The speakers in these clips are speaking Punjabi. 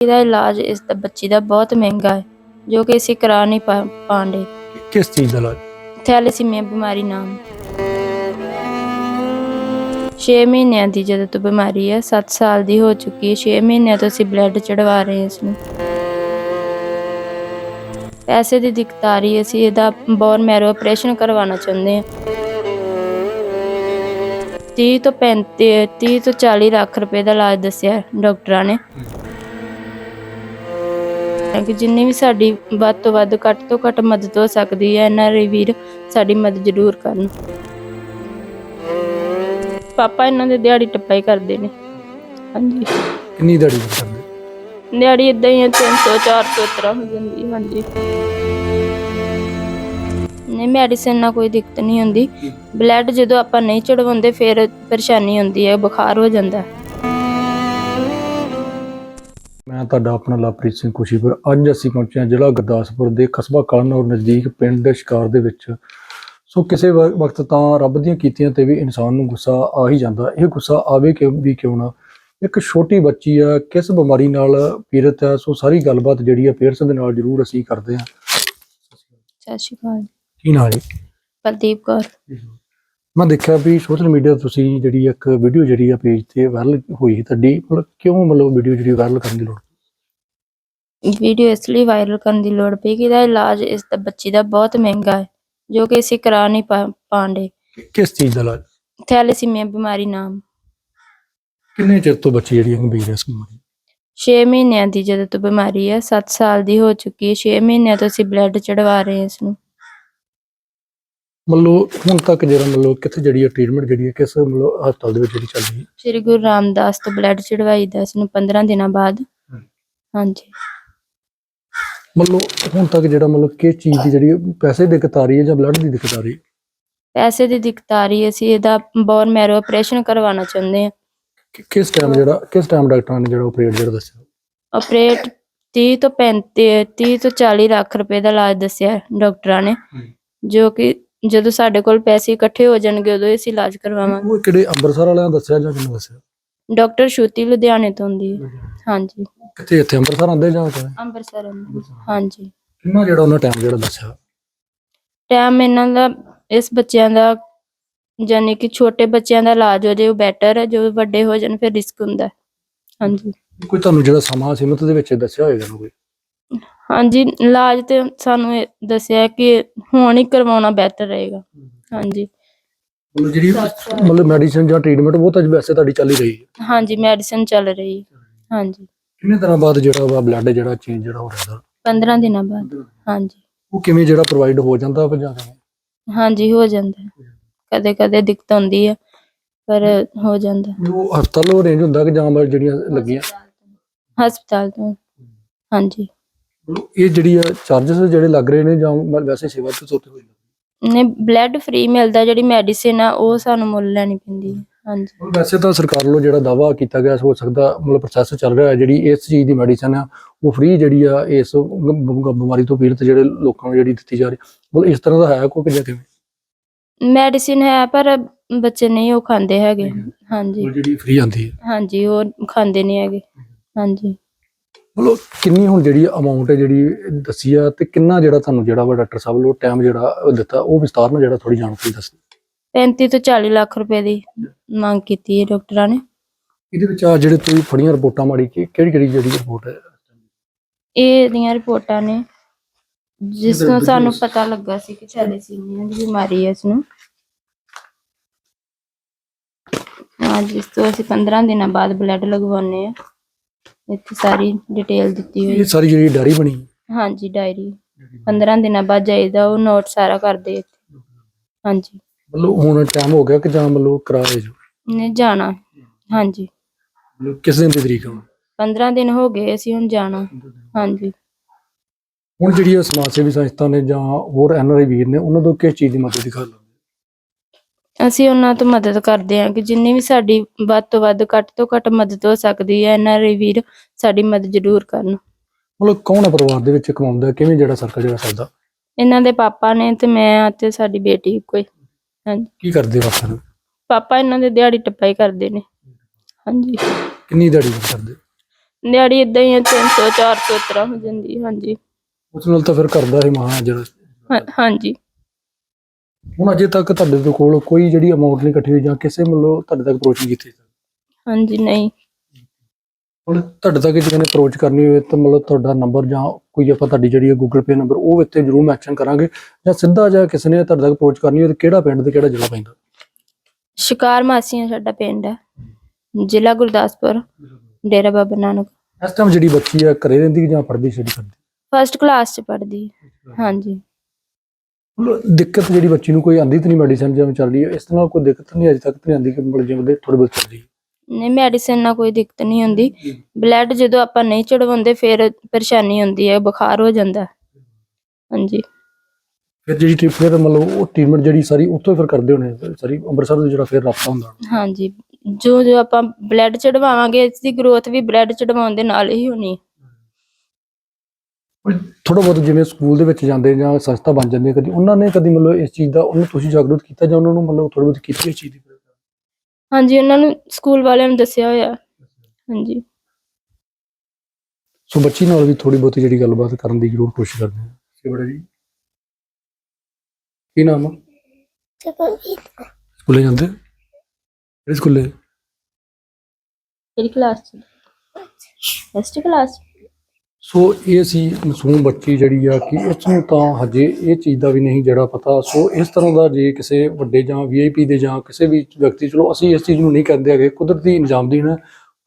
ਇਹਦਾ ਇਲਾਜ ਇਸ ਦਾ ਬੱਚੀ ਦਾ ਬਹੁਤ ਮਹਿੰਗਾ ਹੈ ਜੋ ਕਿ ਅਸੀਂ ਕਰਾ ਨਹੀਂ ਪਾ ਪਾਂਡੇ ਕਿਸ ਚੀਜ਼ ਦਾ ਇਲਾਜ? ਥੈਲੇਸੀਮੀਆ ਬਿਮਾਰੀ ਨਾਮ। 6 ਮਹੀਨਿਆਂ ਦੀ ਜਦੋਂ ਤੋਂ ਬਿਮਾਰੀ ਹੈ 7 ਸਾਲ ਦੀ ਹੋ ਚੁੱਕੀ ਹੈ 6 ਮਹੀਨਿਆਂ ਤੋਂ ਅਸੀਂ ਬਲੱਡ ਚੜਵਾ ਰਹੇ ਹਾਂ ਇਸ ਨੂੰ ਪੈਸੇ ਦੀ ਦਿੱਕਤ ਆ ਰਹੀ ਹੈ ਅਸੀਂ ਇਹਦਾ ਬੋਨ ਮੈਰੋ ਆਪਰੇਸ਼ਨ ਕਰਵਾਉਣਾ ਚਾਹੁੰਦੇ ਹਾਂ। 30 ਤੋਂ 35 30 ਤੋਂ 40 ਲੱਖ ਰੁਪਏ ਦਾ ਇਲਾਜ ਦੱਸਿਆ ਹੈ ਡਾਕਟਰਾਂ ਨੇ। ਕਿ ਜਿੰਨੀ ਵੀ ਸਾਡੀ ਵੱਧ ਤੋਂ ਵੱਧ ਘੱਟ ਤੋਂ ਘੱਟ ਮਦਦ ਹੋ ਸਕਦੀ ਹੈ ਇਹਨਾਂ ਦੇ ਵੀਰ ਸਾਡੀ ਮਦਦ ਜ਼ਰੂਰ ਕਰਨ। ਪਾਪਾ ਇਹਨਾਂ ਦੇ ਦਿਹਾੜੀ ਟੱਪਾ ਹੀ ਕਰਦੇ ਨੇ। ਹਾਂਜੀ। ਕਿੰਨੀ ਦਿਹਾੜੀ ਕਰਦੇ? ਦਿਹਾੜੀ ਇਦਾਂ ਹੀ ਹੈ 300 400 ਤਰ੍ਹਾਂ ਹੋ ਜਾਂਦੀ ਹਾਂਜੀ। ਨਹੀਂ ਮੈਡੀਸਿਨ ਨਾਲ ਕੋਈ ਦਿੱਕਤ ਨਹੀਂ ਹੁੰਦੀ। ਬਲੱਡ ਜਦੋਂ ਆਪਾਂ ਨਹੀਂ ਚੜਵਾਉਂਦੇ ਫਿਰ ਪਰੇਸ਼ਾਨੀ ਹੁੰਦੀ ਹੈ ਬੁਖਾਰ ਹੋ ਜਾਂਦਾ। ਮੈਂ ਤੁਹਾਡਾ ਆਪਣਾ ਲਵਪ੍ਰੀਤ ਸਿੰਘ ਖੁਸ਼ੀਪੁਰ। ਅੱਜ ਅਸੀਂ ਪਹੁੰਚੇ ਹਾਂ ਜ਼ਿਲ੍ਹਾ ਗੁਰਦਾਸਪੁਰ ਦੇ ਕਸਬਾ ਕਲਨੌਰ ਨਜ਼ਦੀਕ ਪਿੰਡ ਸ਼ਿਕਾਰ ਦੇ ਵਿੱਚ। ਸੋ ਕਿਸੇ ਵਕਤ ਤਾਂ ਰੱਬ ਦੀਆਂ ਕੀਤੀਆਂ ਤੇ ਵੀ ਇਨਸਾਨ ਨੂੰ ਗੁੱਸਾ ਆ ਹੀ ਜਾਂਦਾ। ਇਹ ਗੁੱਸਾ ਆਵੇ ਕਿ ਵੀ ਕਿਉਂ ਨਾ? ਇੱਕ ਛੋਟੀ ਬੱਚੀ ਆ ਕਿਸ ਬਿਮਾਰੀ ਨਾਲ ਪੀੜਤ ਹੈ? ਸੋ ਸਾਰੀ ਗੱਲਬਾਤ ਜਿਹੜੀ ਆ ਪੇਰੈਂਟਸ ਦੇ ਨਾਲ ਜ਼ਰੂਰ ਅਸੀਂ ਕਰਦੇ ਹਾਂ। ਸਤਿ ਸ਼੍ਰੀ ਅਕਾਲ। ਕੀ ਨਾਲ ਜੀ ਕੁਲਦੀਪ ਕੌਰ। ਮੈਂ ਦੇਖਿਆ ਵੀ ਸੋਸ਼ਲ ਮੀਡੀਆ ਤੁਸੀਂ ਜਿਹੜੀ ਇੱਕ ਵੀਡੀਓ ਜਿਹੜੀ ਆ ਪੇਜ ਤੇ ਵਾਇਰਲ ਹੋਈ ਤੁਹਾਡੀ ਮਤਲਬ ਕਿਉਂ ਮਤਲਬ ਵੀਡੀਓ ਜਿਹੜੀ ਵਾਇਰਲ ਕਰਨ ਦੀ ਲੋੜ ਵੀਡੀਓ ਇਸ ਲਈ ਵਾਇਰਲ ਕਰਨ ਦੀ ਲੋੜ ਪਈ ਕਿ ਇਹਦਾ ਇਲਾਜ ਇਸ ਦਾ ਬੱਚੀ ਦਾ ਬਹੁਤ ਮਹਿੰਗਾ ਹੈ ਜੋ ਕਿ ਅਸੀਂ ਕਰਾ ਨਹੀਂ ਪਾ ਪਾਂਡੇ ਕਿਸ ਚੀਜ਼ ਦਾ ਇਲਾਜ? ਥੈਲੇਸੀਮੀਆ ਬਿਮਾਰੀ ਨਾਮ। ਕਿੰਨੇ ਚਿਰ ਤੋਂ ਬੱਚੀ ਜਿਹੜੀ ਗੰਭੀਰ ਹੈ ਇਸ ਬਿਮਾਰੀ 6 ਮਹੀਨਿਆਂ ਦੀ ਜਦੋਂ ਤੋਂ ਬਿਮਾਰੀ ਹੈ 7 ਸਾਲ ਦੀ ਹੋ ਚੁੱਕੀ ਹੈ 6 ਮਹੀਨਿਆਂ ਤੋਂ ਅਸੀਂ ਬਲੱਡ ਚੜਵਾ ਰਹੇ ਹਾਂ ਇਸ ਨੂੰ। ਮਤਲਬ ਹੁਣ ਤੱਕ ਜਿਹੜਾ ਮਤਲਬ ਕਿੱਥੇ ਜਿਹੜੀ ਹੈ ਟ੍ਰੀਟਮੈਂਟ ਜਿਹੜੀ ਹੈ ਕਿਸ ਮਤਲਬ ਹਸਪਤਾਲ ਦੇ ਵਿੱਚ ਜਿਹੜੀ ਚੱਲ ਰਹੀ ਹੈ? ਸ੍ਰੀ ਗੁਰੂ ਰਾਮਦਾਸ ਤੋਂ ਬਲੱਡ ਚੜਵਾਈਦਾ ਇਸ ਨੂੰ 15 ਦਿਨਾਂ ਬਾਅਦ। ਹਾਂਜੀ। ਮਤਲਬ ਹੁਣ ਤੱਕ ਜਿਹੜਾ ਮਤਲਬ ਕਿਸ ਚੀਜ਼ ਦੀ ਜਿਹੜੀ ਪੈਸੇ ਦੀ ਦਿੱਕਤ ਆ ਰਹੀ ਹੈ ਜਾਂ ਬਲੱਡ ਦੀ ਦਿੱਕਤ ਆ ਰਹੀ ਹੈ? ਪੈਸੇ ਦੀ ਦਿੱਕਤ ਆ ਰਹੀ ਹੈ ਅਸੀਂ ਇਹਦਾ ਬੋਨ ਮੈਰੋ ਆਪਰੇਸ਼ਨ ਕਰਵਾਉਣਾ ਚਾਹੁੰਦੇ ਹਾਂ। ਕਿ- ਕਿਸ ਟਾਈਮ ਜਿਹੜਾ ਕਿਸ ਟਾਈਮ ਡਾਕਟਰਾਂ ਨੇ ਜਿਹੜਾ ਆਪਰੇਟ ਜਿਹੜਾ ਦੱਸਿਆ? ਆਪਰੇਟ 30 ਤੋਂ 35 30 ਤੋਂ 40 ਲੱਖ ਰੁਪਏ ਦਾ ਇਲਾਜ ਦੱਸਿਆ ਹੈ ਡਾਕਟਰਾਂ ਨੇ ਜੋ ਕਿ ਜਦੋਂ ਸਾਡੇ ਕੋਲ ਪੈਸੇ ਇਕੱਠੇ ਹੋ ਜਾਣਗੇ ਉਦੋਂ ਅਸੀਂ ਇਲਾਜ ਕਰਵਾਵਾਂਗੇ। ਉਹ ਕਿਹੜੇ ਅੰਮ੍ਰਿਤਸਰ ਵਾਲਿਆਂ ਨੇ ਦੱਸਿਆ ਜਾਂ ਕਿਹਨੂੰ ਦੱਸਿਆ? ਡਾਕਟਰ ਸ਼ੂਤੀ ਲੁਧਿਆਣੇ ਤੋਂ ਹੁੰਦੀ ਹੈ। ਹਾਂਜੀ। ਕਿੱਥੇ ਇੱਥੇ ਅੰਮ੍ਰਿਤਸਰ ਆਉਂਦੇ ਜਾਂ ਕਿਵੇਂ? ਅੰਮ੍ਰਿਤਸਰ ਆਉਂਦੀ। ਹਾਂਜੀ। ਕਿੰਨਾ ਜਿਹੜਾ ਉਹਨਾਂ ਟਾਈਮ ਜਿਹੜਾ ਦੱਸਿਆ? ਟਾਈਮ ਇਹਨਾਂ ਦਾ ਇਸ ਬੱਚਿਆਂ ਦਾ ਯਾਨੀ ਕਿ ਛੋਟੇ ਬੱਚਿਆਂ ਦਾ ਇਲਾਜ ਹੋ ਜੇ ਉਹ ਬੈਟਰ ਹੈ ਜੋ ਵੱਡੇ ਹੋ ਜਾਣ ਫਿਰ ਰਿਸਕ ਹੁੰਦਾ ਹੈ। ਹਾਂਜੀ। ਕੋਈ ਤੁਹਾਨੂੰ ਜਿਹੜਾ ਸਮਾਂ ਸੀਮਤ ਦੇ ਵਿੱਚ ਦੱਸਿਆ ਹੋਏਗਾ ਨਾ ਕੋਈ? ਹਾਂਜੀ ਇਲਾਜ ਤੇ ਸਾਨੂੰ ਇਹ ਦੱਸਿਆ ਕਿ ਹੁਣ ਹੀ ਕਰਵਾਉਣਾ ਬਿਹਤਰ ਰਹੇਗਾ। ਹਾਂਜੀ। ਮਤਲਬ ਜਿਹੜੀ ਮਤਲਬ ਮੈਡੀਸਿਨ ਜਾਂ ਟ੍ਰੀਟਮੈਂਟ ਉਹ ਤਾਂ ਵੈਸੇ ਤੁਹਾਡੀ ਚੱਲ ਹੀ ਰਹੀ ਹੈ। ਹਾਂਜੀ ਮੈਡੀਸਿਨ ਚੱਲ ਰਹੀ ਹੈ। ਹਾਂਜੀ। ਕਿੰਨੇ ਦਿਨਾਂ ਬਾਅਦ ਜਿਹੜਾ ਵਾ ਬਲੱਡ ਜਿਹੜਾ ਚੇਂਜ ਜਿਹੜਾ ਹੋ ਰਿਹਾ 15 ਦਿਨਾਂ ਬਾਅਦ। ਹਾਂਜੀ। ਉਹ ਕਿਵੇਂ ਜਿਹੜਾ ਪ੍ਰੋਵਾਈਡ ਹੋ ਜਾਂਦਾ ਵਾ ਜਾਂ ਕਿਵੇਂ? ਹਾਂਜੀ ਹੋ ਜਾਂਦਾ ਕਦੇ ਕਦੇ ਦਿੱਕਤ ਹੁੰਦੀ ਹੈ ਪਰ ਹੋ ਜਾਂਦਾ ਉਹ ਹਸਪਤਾਲੋਂ ਰੇਂਜ ਹੁੰਦਾ ਕਿ ਜਾਂ ਮਤਲਬ ਜਿਹੜੀਆਂ ਲੱਗੀਆਂ? ਹਸਪਤਾਲ ਤੋਂ। ਹਾਂਜੀ। ਇਹ ਜਿਹੜੀ ਆ ਚਾਰजेस ਜਿਹੜੇ ਲੱਗ ਰਹੇ ਨੇ ਜਾਂ ਮਤਲਬ ਵੈਸੇ ਸੇਵਾ ਤੇ ਤੋਤੇ ਹੋਈ ਨੇ। ਬਲੱਡ ਫ੍ਰੀ ਮਿਲਦਾ ਜਿਹੜੀ ਮੈਡੀਸਿਨ ਆ ਉਹ ਸਾਨੂੰ ਮੁੱਲ ਲੈਣੀ ਪੈਂਦੀ ਹੈ। ਹਾਂਜੀ। ਵੈਸੇ ਤਾਂ ਸਰਕਾਰ ਵੱਲੋਂ ਜਿਹੜਾ ਦਾਵਾ ਕੀਤਾ ਗਿਆ ਹੋ ਸਕਦਾ ਮਤਲਬ ਪ੍ਰੋਸੈਸ ਚੱਲ ਰਿਹਾ ਹੈ ਜਿਹੜੀ ਇਸ ਚੀਜ਼ ਦੀ ਮੈਡੀਸਨ ਆ ਉਹ ਫ੍ਰੀ ਜਿਹੜੀ ਆ ਇਸ ਬਿਮਾਰੀ ਤੋਂ ਪੀੜਤ ਜਿਹੜੇ ਲੋਕਾਂ ਨੂੰ ਜਿਹੜੀ ਦਿੱਤੀ ਜਾ ਰਹੀ ਮਤਲਬ ਇਸ ਤਰ੍ਹਾਂ ਦਾ ਹੈ ਕੋਈ ਕਿ ਜਾਂ ਕਿਵੇਂ? ਮੈਡੀਸਿਨ ਹੈ ਪਰ ਬੱਚੇ ਨਹੀਂ ਉਹ ਖਾਂਦੇ ਹੈਗੇ। ਹਾਂਜੀ। ਉਹ ਜਿਹੜੀ ਫ੍ਰੀ ਆਂਦੀ ਹੈ। ਹਾਂਜੀ ਉਹ ਖਾਂਦੇ ਨਹੀਂ ਹੈਗੇ। ਹਾਂਜੀ। ਮਤਲਬ ਕਿੰਨੀ ਹੁਣ ਜਿਹੜੀ ਅਮਾਉਂਟ ਹੈ ਜਿਹੜੀ ਦੱਸੀ ਆ ਤੇ ਕਿੰਨਾ ਜਿਹੜਾ ਤੁਹਾਨੂੰ ਜਿਹੜਾ ਵਾ ਡਾਕਟਰ ਸਾਹਿਬ ਵੱਲੋਂ ਟਾਈਮ ਜਿਹੜਾ ਦਿੱਤਾ ਉਹ ਵਿਸਤਾਰ ਨਾਲ ਜਿਹੜਾ ਥੋੜੀ ਜਾਣਕਾਰੀ ਦੱਸ ਦਿਓ। 35 ਤੋਂ 40 ਲੱਖ ਰੁਪਏ ਦੀ ਮੰਗ ਕੀਤੀ ਹੈ ਡਾਕਟਰਾਂ ਨੇ। ਇਹਦੇ ਵਿੱਚ ਆ ਜਿਹੜੇ ਤੁਸੀਂ ਫੜੀਆਂ ਰਿਪੋਰਟਾਂ ਮਾੜੀ ਕਿ ਕਿਹੜੀ ਕਿਹੜੀ ਜਿਹੜੀ ਰਿਪੋਰਟ ਹੈ? ਇਹ ਦੀਆਂ ਰਿਪੋਰਟਾਂ ਨੇ ਜਿਸ ਤੋਂ ਸਾਨੂੰ ਪਤਾ ਲੱਗਾ ਸੀ ਕਿ ਥੈਲੇਸੀਮੀਆ ਦੀ ਬਿਮਾਰੀ ਹੈ ਇਸ ਨੂੰ। ਹਾਂ ਜਿਸ ਤੋਂ ਅਸੀਂ 15 ਦਿਨਾਂ ਬਾਅਦ ਬਲੱਡ ਲਗਵਾਉਣੇ ਆ ਇੱਥੇ ਸਾਰੀ ਡਿਟੇਲ ਦਿੱਤੀ ਹੋਈ ਇਹ ਸਾਰੀ ਜਿਹੜੀ ਡਾਇਰੀ ਬਣੀ ਹਾਂਜੀ ਡਾਇਰੀ 15 ਦਿਨਾਂ ਬਾਅਦ ਜਾਈਦਾ ਉਹ ਨੋਟ ਸਾਰਾ ਕਰਦੇ ਇੱਥੇ। ਹਾਂਜੀ। ਮਤਲਬ ਹੁਣ ਟਾਈਮ ਹੋ ਗਿਆ ਕਿ ਜਾਂ ਮਤਲਬ ਕਰਾਏ ਜੋ? ਨੇ ਜਾਣਾ। ਹਾਂਜੀ। ਮਤਲਬ ਕਿਸ ਦਿਨ ਦੀ ਤਰੀਕ ਹੁਣ 15 ਦਿਨ ਹੋ ਗਏ ਅਸੀਂ ਹੁਣ ਜਾਣਾ। ਹਾਂਜੀ। ਹੁਣ ਜਿਹੜੀ ਸਮਾਜ ਸੇਵੀ ਸੰਸਥਾ ਨੇ ਜਾਂ ਹੋਰ ਐਨਆਰਆਈ ਵੀਰ ਨੇ ਉਹਨਾਂ ਤੋਂ ਕਿਸ ਚੀਜ਼ ਦੀ ਮਦਦ ਦੀ ਗੱਲ ਅਸੀਂ ਉਹਨਾਂ ਤੋਂ ਮਦਦ ਕਰਦੇ ਹਾਂ ਕਿ ਜਿੰਨੀ ਵੀ ਸਾਡੀ ਵੱਧ ਤੋਂ ਵੱਧ ਘੱਟ ਤੋਂ ਘੱਟ ਮਦਦ ਹੋ ਸਕਦੀ ਹੈ ਇਹਨਾਂ ਦੇ ਵੀਰ ਸਾਡੀ ਮਦਦ ਜ਼ਰੂਰ ਕਰਨ। ਮਤਲਬ ਕੌਣ ਹੈ ਪਰਿਵਾਰ ਦੇ ਵਿੱਚ ਕਮਾਉਂਦਾ ਕਿਵੇਂ ਜਿਹੜਾ ਸਰਕਲ ਜਿਹੜਾ ਚੱਲਦਾ ਇਹਨਾਂ ਦੇ ਪਾਪਾ ਨੇ ਤੇ ਮੈਂ ਆ ਤੇ ਸਾਡੀ ਬੇਟੀ ਕੋਈ ਹਾਂਜੀ। ਕੀ ਕਰਦੇ ਹੋ ਆਪਾਂ ਪਾਪਾ ਇਹਨਾਂ ਦੇ ਦਿਹਾੜੀ ਟੱਪਾ ਹੀ ਕਰਦੇ ਨੇ। ਹਾਂਜੀ। ਕਿੰਨੀ ਦਿਹਾੜੀ ਕਰਦੇ? ਦਿਹਾੜੀ ਇਦਾਂ ਹੀ 300 400 ਇਸ ਤਰ੍ਹਾਂ ਹੋ ਜਾਂਦੀ ਹੈ, ਹਾਂਜੀ। ਉਸ ਨਾਲ ਤਾਂ ਫਿਰ ਕਰਦਾ ਇਹ ਮਹਾ ਜਿਹੜਾ। ਹਾਂ- ਹਾਂਜੀ। ਹੁਣ ਅਜੇ ਤੱਕ ਤੁਹਾਡੇ ਦੇ ਕੋਲ ਕੋਈ ਜਿਹੜੀ ਅਮਾਉਂਟ ਨਹੀਂ ਇਕੱਠੀ ਹੋਈ ਜਾਂ ਕਿਸੇ ਵੱਲੋਂ ਤੁਹਾਡੇ ਤੱਕ ਅਪਰੋਚ ਨਹੀਂ ਕੀਤੀ ਹਾਂਜੀ ਨਹੀਂ। ਹੁਣ ਤੁਹਾਡੇ ਤੱਕ ਜੇ ਨੇ ਅਪਰੋਚ ਕਰਨੀ ਹੋਵੇ ਤਾਂ ਮਤਲਬ ਤੁਹਾਡਾ ਨੰਬਰ ਜਾਂ ਕੋਈ ਆਪਾਂ ਤੁਹਾਡੀ ਜਿਹੜੀ ਗੂਗਲ ਪੇ ਨੰਬਰ ਉਹ ਇੱਥੇ ਜ਼ਰੂਰ ਮੈਂਸ਼ਨ ਕਰਾਂਗੇ ਜਾਂ ਸਿੱਧਾ ਜਾਂ ਕਿਸੇ ਨੇ ਤੁਹਾਡੇ ਤੱਕ ਅਪਰੋਚ ਕਰਨੀ ਹੋਵੇ ਤਾਂ ਕਿਹੜਾ ਪਿੰਡ ਤੇ ਕਿਹੜਾ ਜ਼ਿਲ੍ਹਾ ਪੈਂਦਾ? ਸ਼ਿਕਾਰ ਮਾਸੀਆਂ ਸਾਡਾ ਪਿੰਡ। ਹੈ ਜ਼ਿਲ੍ਹਾ ਗੁਰਦਾਸਪੁਰ ਡੇਰਾ ਬਾਬਾ ਨਾਨਕ। ਇਸ ਟਾਈਮ ਜਿਹੜੀ ਬੱਚੀ ਆ ਘਰੇ ਰਹਿੰਦੀ ਜਾਂ ਪੜ੍ਹਦੀ ਕਰਦੀ ਫਸਟ ਕਲਾਸ ਚ ਪੜ੍ਹਦੀ। ਹਾਂਜੀ। ਮਤਲਬ ਦਿੱਕਤ ਜਿਹੜੀ ਬੱਚੀ ਨੂੰ ਕੋਈ ਆਂਦੀ ਤਾਂ ਨਹੀਂ ਮੈਡੀਸਨ ਜਿਵੇਂ ਚੱਲ ਰਹੀ ਹੈ ਇਸ ਨਾਲ ਕੋਈ ਦਿੱਕਤ ਨਹੀਂ ਅਜੇ ਤੱਕ ਤਾਂ ਨਹੀਂ ਆਂਦੀ ਕਿ ਮਤਲਬ ਜਿਵੇਂ ਥੋੜੀ ਬਹੁਤ ਚੱਲ ਰਹੀ ਨਹੀਂ ਮੈਡੀਸਿਨ ਨਾਲ ਕੋਈ ਦਿੱਕਤ ਨਹੀਂ ਹੁੰਦੀ। ਬਲੱਡ ਜਦੋਂ ਆਪਾਂ ਨਹੀਂ ਚੜਵਾਉਂਦੇ ਫਿਰ ਪਰੇਸ਼ਾਨੀ ਹੁੰਦੀ ਹੈ ਬੁਖਾਰ ਹੋ ਜਾਂਦਾ। ਹਾਂਜੀ। ਫਿਰ ਜਿਹੜੀ ਟ੍ਰਿਪ ਫਿਰ ਮਤਲਬ ਉਹ ਟ੍ਰੀਟਮੈਂਟ ਜਿਹੜੀ ਸਾਰੀ ਉੱਥੋਂ ਫਿਰ ਕਰਦੇ ਹੋਣੇ ਸਾਰੀ ਅੰਮ੍ਰਿਤਸਰ ਤੋਂ ਜਿਹੜਾ ਫਿਰ ਰਸਤਾ ਹੁੰਦਾ। ਹਾਂਜੀ। ਜੋ ਜੋ ਆਪਾਂ ਬਲੱਡ ਚੜਵਾਵਾਂਗੇ ਇਸ ਦੀ ਗਰੋਥ ਵੀ ਬਲੱਡ ਚੜਵਾਉਣ ਦੇ ਨਾਲ ਹੀ ਹੋਣੀ। ਹੈ। ਥੋੜਾ ਬਹੁਤ ਜਿਵੇਂ ਸਕੂਲ ਦੇ ਵਿੱਚ ਜਾਂਦੇ ਜਾਂ ਸੰਸਥਾ ਬਣ ਜਾਂਦੀ ਕਦੀ ਉਹਨਾਂ ਨੇ ਕਦੀ ਮਤਲਬ ਇਸ ਚੀਜ਼ ਦਾ ਉਹਨੂੰ ਤੁਸੀਂ ਜਾਗਰੂਕ ਕੀਤਾ ਜਾਂ ਉਹਨਾਂ ਨੂੰ ਮਤਲਬ ਥੋੜੀ ਬਹੁਤ ਕੀਤੀ ਇਸ ਚੀਜ਼ ਦੀ ਹਾਂਜੀ ਉਹਨਾਂ ਨੂੰ ਸਕੂਲ ਵਾਲਿਆਂ ਨੂੰ ਦੱਸਿਆ ਹੋਇਆ। ਹਾਂਜੀ। ਸੋ ਬੱਚੀ ਨਾਲ ਵੀ ਥੋੜੀ ਬਹੁਤੀ ਜਿਹੜੀ ਗੱਲਬਾਤ ਕਰਨ ਦੀ ਜ਼ਰੂਰ ਕੋਸ਼ਿਸ਼ ਕਰਦੇ ਹਾਂ। ਜੀ ਬੜਾ ਜੀ। ਕੀ ਨਾਮ ਆ? ਸਕੂਲੇ ਜਾਂਦੇ ਕਿਹੜੇ ਸਕੂਲੇ? ਕਿਹੜੀ ਕਲਾਸ ਚ? ਫਸਟ ਕਲਾਸ ਸੋ ਇਹ ਸੀ ਮਾਸੂਮ ਬੱਚੀ ਜਿਹੜੀ ਆ ਕਿ ਉਸ ਨੂੰ ਤਾਂ ਹਜੇ ਇਹ ਚੀਜ਼ ਦਾ ਵੀ ਨਹੀਂ ਜਿਹੜਾ ਪਤਾ। ਸੋ ਇਸ ਤਰ੍ਹਾਂ ਦਾ ਜੇ ਕਿਸੇ ਵੱਡੇ ਜਾਂ ਵੀਆਈਪੀ ਦੇ ਜਾਂ ਕਿਸੇ ਵੀ ਵਿਅਕਤੀ ਚਲੋ ਅਸੀਂ ਇਸ ਚੀਜ਼ ਨੂੰ ਨਹੀਂ ਕਹਿੰਦੇ ਹੈਗੇ ਕੁਦਰਤੀ ਇੰਜਾਮ ਦੇਣ ਹੈ,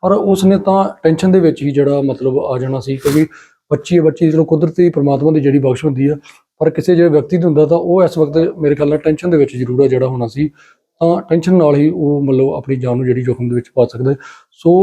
ਪਰ ਉਸ ਨੇ ਤਾਂ ਟੈਨਸ਼ਨ ਦੇ ਵਿੱਚ ਹੀ ਜਿਹੜਾ ਮਤਲਬ ਆ ਜਾਣਾ ਸੀ ਕਿਉਂਕਿ ਬੱਚੀ ਬੱਚੀ ਚਲੋ ਕੁਦਰਤੀ ਪ੍ਰਮਾਤਮਾ ਦੀ ਜਿਹੜੀ ਬਖਸ਼ ਹੁੰਦੀ ਆ ਪਰ ਕਿਸੇ ਜਿਹੜੇ ਵਿਅਕਤੀ ਤੇ ਹੁੰਦਾ ਤਾਂ ਉਹ ਇਸ ਵਕਤ ਮੇਰੇ ਖਿਆਲ ਨਾਲ ਟੈਨਸ਼ਨ ਦੇ ਵਿੱਚ ਜ਼ਰੂਰ ਆ ਜਿਹੜਾ ਹੋਣਾ ਸੀ। ਤਾਂ ਟੈਨਸ਼ਨ ਨਾਲ ਹੀ ਉਹ ਮਤਲਬ ਆਪਣੀ ਜਾਨ ਨੂੰ ਜਿਹੜੀ ਜੋਖਮ ਦੇ ਵਿੱਚ ਪਾ ਸਕਦਾ ਸੋ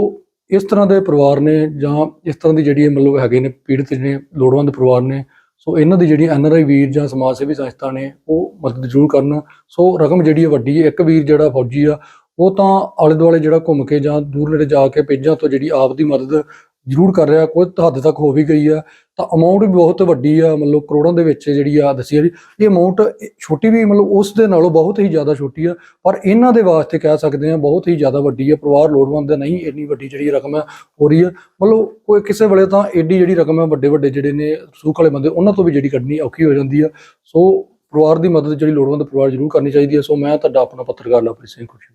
ਇਸ ਤਰ੍ਹਾਂ ਦੇ ਪਰਿਵਾਰ ਨੇ ਜਾਂ ਇਸ ਤਰ੍ਹਾਂ ਦੀ ਜਿਹੜੀ ਮਤਲਬ ਹੈਗੇ ਨੇ ਪੀੜਤ ਜਿਹੜੇ ਲੋੜਵੰਦ ਪਰਿਵਾਰ ਨੇ, ਸੋ ਇਹਨਾਂ ਦੀ ਜਿਹੜੀ ਐੱਨ ਆਰ ਆਈ ਵੀਰ ਜਾਂ ਸਮਾਜ ਸੇਵੀ ਸੰਸਥਾ ਨੇ ਉਹ ਮਦਦ ਜ਼ਰੂਰ ਕਰਨ। ਸੋ ਰਕਮ ਜਿਹੜੀ ਹੈ ਵੱਡੀ ਹੈ ਇੱਕ ਵੀਰ ਜਿਹੜਾ ਫੌਜੀ ਆ, ਉਹ ਤਾਂ ਆਲੇ ਦੁਆਲੇ ਜਿਹੜਾ ਘੁੰਮ ਕੇ ਜਾਂ ਦੂਰ ਨੇੜੇ ਜਾ ਕੇ ਪੇਜਾਂ ਤੋਂ ਜਿਹੜੀ ਆਪ ਦੀ ਮਦਦ ਜ਼ਰੂਰ ਕਰ ਰਿਹਾ, ਕੋਈ ਹੱਦ ਤੱਕ ਹੋ ਵੀ ਗਈ ਆ। ਤਾਂ ਅਮਾਉਂਟ ਵੀ ਬਹੁਤ ਵੱਡੀ ਆ, ਮਤਲਬ ਕਰੋੜਾਂ ਦੇ ਵਿੱਚ ਜਿਹੜੀ ਆ ਦੱਸੀ ਆ ਜੀ ਇਹ ਅਮਾਉਂਟ ਛੋਟੀ ਵੀ ਮਤਲਬ ਉਸ ਦੇ ਨਾਲੋਂ ਬਹੁਤ ਹੀ ਜ਼ਿਆਦਾ ਛੋਟੀ ਆ, ਪਰ ਇਹਨਾਂ ਦੇ ਵਾਸਤੇ ਕਹਿ ਸਕਦੇ ਆ, ਬਹੁਤ ਹੀ ਜ਼ਿਆਦਾ ਵੱਡੀ ਆ, ਪਰਿਵਾਰ ਲੋੜਵੰਦ ਦਾ ਨਹੀਂ, ਇੰਨੀ ਵੱਡੀ ਜਿਹੜੀ ਰਕਮ ਹੈ ਹੋ ਰਹੀ ਹੈ ਮਤਲਬ ਕੋਈ ਕਿਸੇ ਵੇਲੇ ਤਾਂ ਐਡੀ ਜਿਹੜੀ ਰਕਮ ਹੈ ਵੱਡੇ ਵੱਡੇ ਜਿਹੜੇ ਨੇ ਸੂਖ ਵਾਲੇ ਬੰਦੇ, ਉਹਨਾਂ ਤੋਂ ਵੀ ਜਿਹੜੀ ਕੱਢਣੀ ਔਖੀ ਹੋ ਜਾਂਦੀ ਆ। ਸੋ ਪਰਿਵਾਰ ਦੀ ਮਦਦ ਜਿਹੜੀ ਲੋੜਵੰਦ ਪਰਿਵਾਰ ਜ਼ਰੂਰ ਕਰਨੀ ਚਾਹੀਦੀ ਹੈ ਸੋ ਮੈਂ ਤੁਹਾਡਾ ਆਪਣਾ ਪੱਤਰਕਾਰ ਲਵਪ੍ਰੀਤ ਸਿੰਘ ਖੁਸ਼ੀ